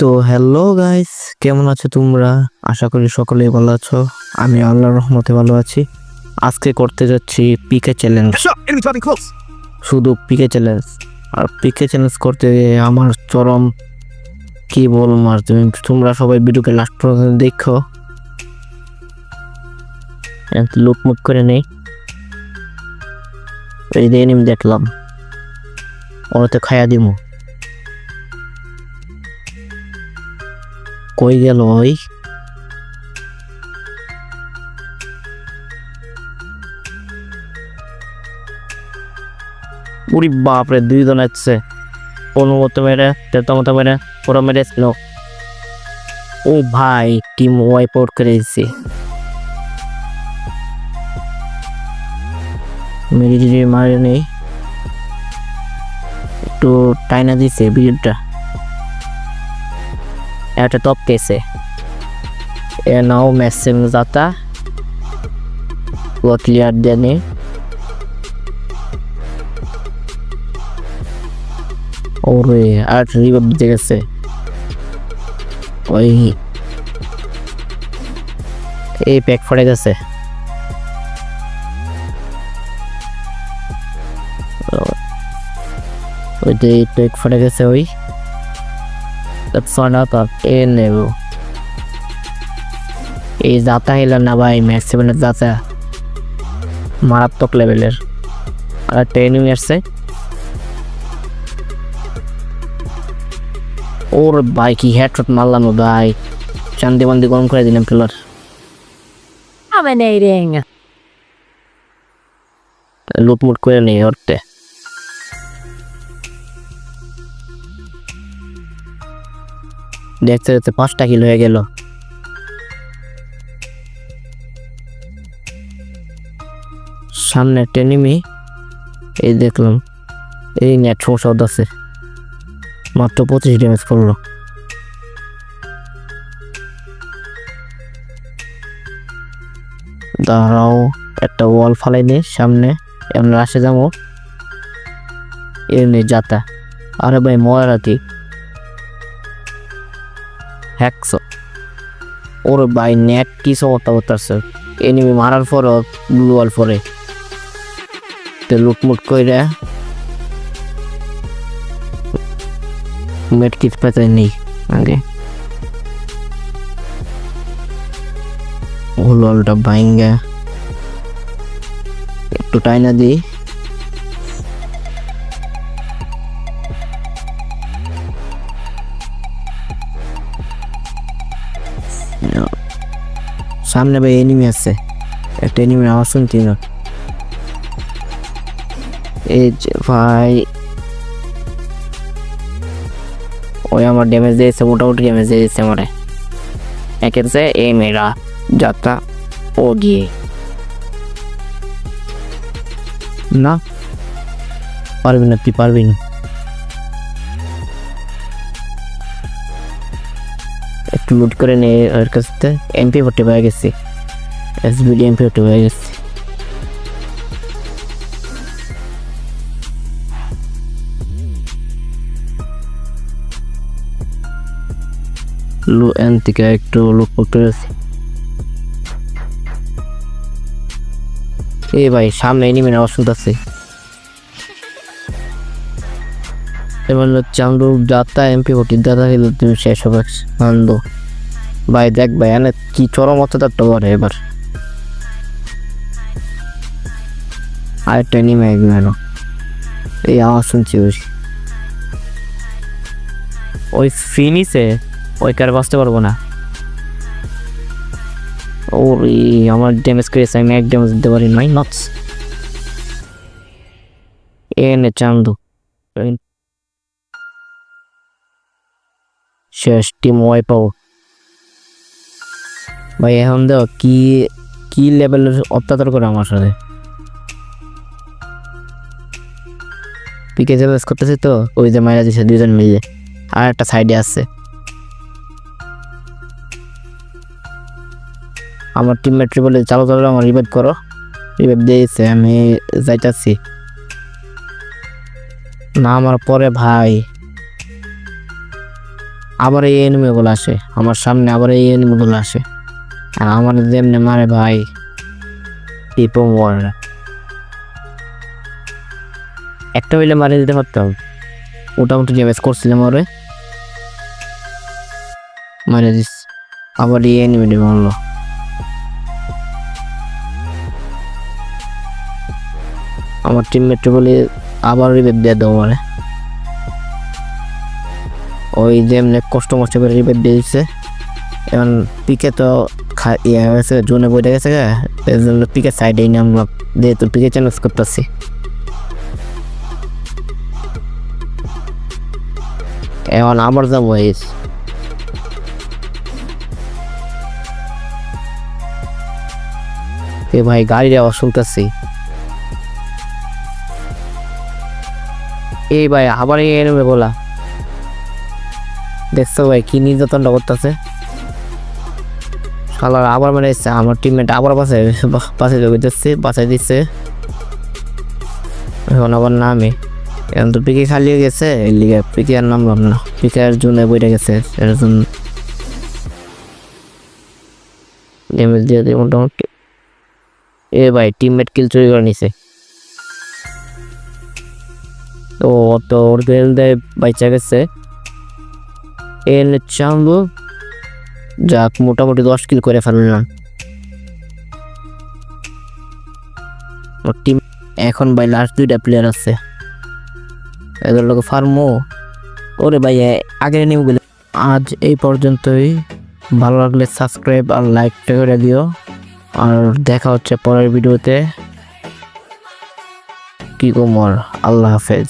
তো hello guys কেমন আছো তোমরা? আশা করি সকলেই ভালো আছো। আমি আল্লাহর রহমতে ভালো আছি। আজকে করতে যাচ্ছি পিকে চ্যালেঞ্জ! শুধু পিকে চ্যালেঞ্জ আর পিকে চ্যালেঞ্জ করতে আমার চরম কি বলব আর তুমি তোমরা সবাই ভিডিওকে লাস্ট পর্যন্ত দেখো। লুটমুট করে নেই। এই দিয়ে দেখলাম। ওরাতে খায়া দিমু। কই গেল ওই? উরি বাপরে, দুইজন আসছে অনুমত মেরে তেতামত মেরে, ওরা মেরে ছিল ও ভাই টিম ওয়াইপ আউট করে দিচ্ছে মেরে যদি মারে নেই, একটু টাইনা দিছে ভিডিওটা একটা টপ কেসে এ নাও मैसेज में जाता वो क्लियर देने ওরে আর রিভাব দিতে গেছে ওই এই প্যাক ফড়ে গেছে ওই যে প্যাক ফড়ে গেছে ওই তো এ নেব এই যাতা এলো না ভাই ম্যাক্স সেভেনের মারাত্মক লেভেলের আর ট্রেনিং আসছে। ওর ভাই কি হেডশট মারলাম ভাই। চান্দি বান্দি গরম করে দিলাম পিলার Dominating. লুটমুট করে নেই ওরতে। দেখতে দেখতে পাঁচটা কিলো হয়ে গেল। সামনে একটা নেমে এই দেখলাম, এই নেট সমস্যা আছে। মাত্র পঁচিশ ড্যামেজ করল। দাঁড়াও, একটা ওয়াল ফালাই নে, সামনে। এমন রাশে যাব। এমনি যাতা। আরে ভাই মরাতি হ্যাকশো ওর ভাই, নেট কি সমস্যা করতেছে। এনিমি মারার পর ব্লু ওয়াল পরে। লুটমুট করে মেট কিট পেতে নেই আগে। ওলটা ভাইঙ্গা। একটু টাইনা দিই। সামনে ভাই এনিমি আছে। একটা এনিমির আওয়াজ শুনছি না। যে ভাই। ওই আমার ড্যামেজ দিয়েছে, মোটামুটি ড্যামেজ দিয়েছে আমার। একের যে এই মেয়েরা যাত্রা ও গিয়ে। না। পারবি না, তুই পারবি না। একটু লুট করে নে, ওর কাছ থেকে এমপি ফোর্টি পেয়ে গেছি। এসবিডি এমপি ফোর্টি পেয়ে গেছি। লু এন থেকে একটু লুট করতে গেছি। এ ভাই, সামনে এনিমি আওয়াজ শুনতেছে এবার চান্দু যাত্রা এমপি ফোর্টি দাদা গেল তুমি শেষ হবে। আনন্দ ভাই দেখ ভাই, এনে কি চরম অত্যাচার করে এবার। আরেকটা এনিমি গেল। এই আওয়াজ শুনছি ওই ওই ফিনিসে ওই কার বাঁচতে পারব না। ওরে, আমার ড্যামেজ করেছে, আমি এক ড্যামেজ দিতে পারি নাই নটস এনে চান্দু। শেষ টিম ওয়াইপ আউট ভাই, এখন দেখো কি কি লেভেলের অত্যাচার করে আমার সাথে? পিকে চ্যালেঞ্জ করতেছি তো, ওই যে মাইরা দিছে দুজন মিলে। আর একটা সাইডে আছে। আমার টিমমেট বলে চালো চালো আমার রিভাইভ করো। রিভাইভ দিয়েছে, আমি যাইতাছি। না, আমার পরে ভাই। আবার এই এনিমিগুলো আসে। আমার সামনে আবার এই এনিমিগুলো আসে। আর আমার যেমনি মারে ভাই টিপো মর একটা হইলে মারে দিতে পারতাম। মোটামুটি ড্যামেজ করছিলাম ওরে মারে দিস। আবার এই এনিমিটি মারলো। আমার টিমমেট বলে আবার রিভেভ দিয়ে দেবো মানে ওই যে এমনি কষ্ট মষ্ট করে রিভেভ দিয়ে দিচ্ছে এখন পিকে তো ইয়ে হয়ে গেছে, জোনে বইটা গেছে গা। জন্য পিকে সাইডেই নামলাম যেহেতু পিকে চ্যালেঞ্জ করতেছি। এখন আবার যাব এই এ ভাই গাড়ির আওয়াজ শুনতেছি। এই ভাই আবার এনে বলা। দেখছ ভাই, কি নির্যাতনটা করতেছে? শালার আবার মেরে এসছে আমার টিমমেট আবার বাসায় বাসায় যোগ দিচ্ছে বাসায় দিচ্ছে। এখন আবার নামে। এখন তো পিকে খালি হয়ে গেছে, এই লিগে পিকে আর নামলাম না। পিকে আর জন্য বইটা গেছে, এর জন্য। ড্যামেজ দিয়ে দিই মোটামুটি। এ ভাই টিমমেট কিল চুরি করে নিছে। তো তো ওর গেল দেয় বাইচা গেছে। এনে চাঙ্গু যাক, মোটামুটি দশ কিল করে ফেললাম। টিম এখন ভাই লাস্ট দুইটা প্লেয়ার আছে। এদের লোক ফার্মো ওরে ভাই আগের নিউগুলো আজ এই পর্যন্তই। ভালো লাগলে সাবস্ক্রাইব আর লাইকটা করে দিও। আর দেখা হচ্ছে পরের ভিডিওতে কি কুমার আল্লাহ হাফেজ।